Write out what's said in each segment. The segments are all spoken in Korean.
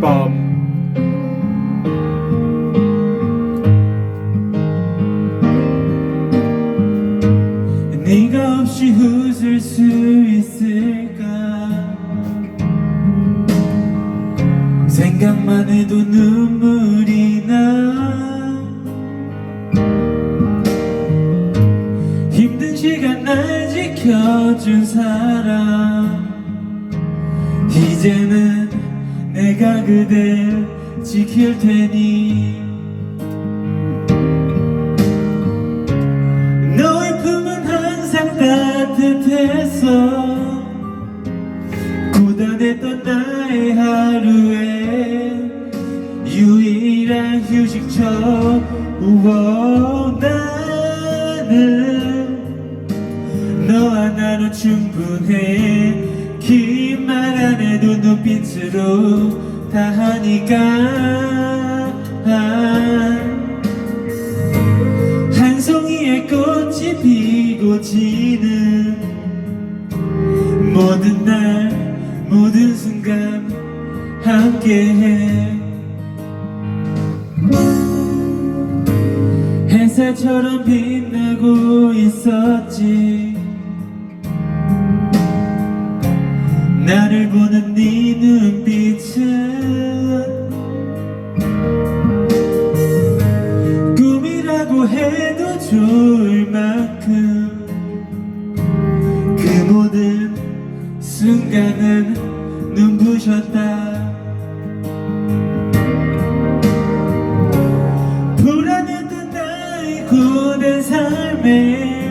빰. 네가 없이 웃을 수 있을까 생각만 해도 눈물이 지켜준 사람. 이제는 내가 그댈 지킬 테니. 너의 품은 항상 따뜻했어 고단했던 나의 하루에 유일한 휴식처 우와 충분해. 긴 말 안 해도 눈빛으로 다 하니까. 한 송이의 꽃이 피고 지는 모든 날 모든 순간 함께해. 햇살처럼 빛나고 있었지 나를 보는 네 눈빛은 꿈이라고 해도 좋을 만큼 그 모든 순간은 눈부셨다. 불안했던 나의 고된 삶에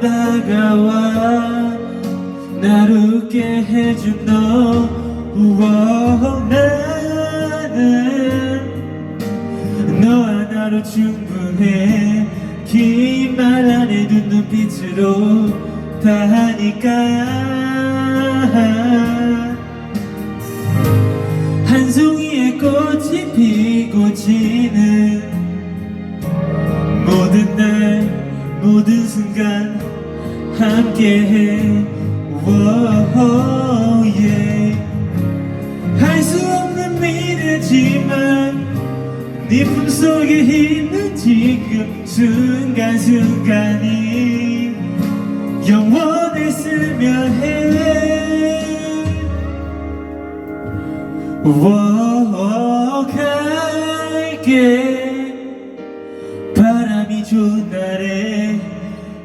다가와 날 웃게 해준 너 우와 나는 너와 나로 충분해 긴 말 안 해도 눈빛으로 다 하니까 한 송이의 꽃이 피고 지는 모든 날 모든 순간 함께해. Whoa, yeah. 할수 없는 미래지만 네 품속에 있는 지금 순간순간이 영원했으면 해. Whoa, 갈게